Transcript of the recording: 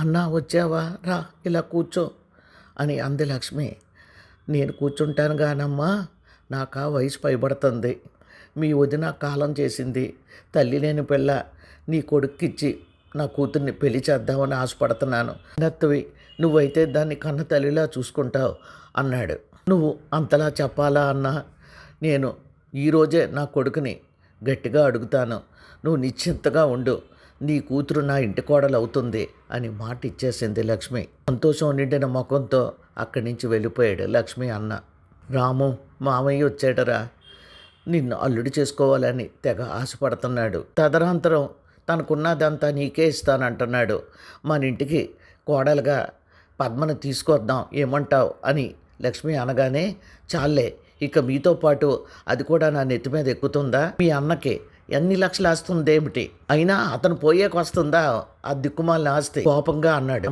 అన్నా వచ్చావా? రా ఇలా కూర్చో అని అంది లక్ష్మి. నేను కూర్చుంటాను గానమ్మా నాకు ఆ వయసు పైబడుతుంది. మీ వదిన కాలం చేసింది. తల్లి లేని పిల్ల నీ కొడుక్కిచ్చి నా కూతుర్ని పెళ్ళి చేద్దామని ఆశపడుతున్నాను. నత్తవి నువ్వైతే దాన్ని కన్న తల్లిలా చూసుకుంటావు అన్నాడు. నువ్వు అంతలా చెప్పాలా అన్నా? నేను ఈరోజే నా కొడుకుని గట్టిగా అడుగుతాను. నువ్వు నిశ్చింతగా ఉండు. నీ కూతురు నా ఇంటి కోడలు అవుతుంది అని మాట ఇచ్చేసింది లక్ష్మి. సంతోషం నిండిన ముఖంతో అక్కడి నుంచి వెళ్ళిపోయాడు లక్ష్మి అన్న. రాము మామయ్య వచ్చాడరా. నిన్ను అల్లుడి చేసుకోవాలని తెగ ఆశపడుతున్నాడు. తదనంతరం తనకున్నదంతా నీకే ఇస్తానంటున్నాడు. మన ఇంటికి కోడలుగా పద్మను తీసుకొద్దాం ఏమంటావు అని లక్ష్మి అనగానే చాలే ఇక మీతో పాటు అది కూడా నా నెత్తి మీద ఎక్కుతుందా? మీ అన్నకి ఎన్ని లక్షలు ఆస్తుందేమిటి అయినా అతను పోయేకి వస్తుందా ఆ దిక్కుమాలిన ఆస్తి కోపంగా అన్నాడు.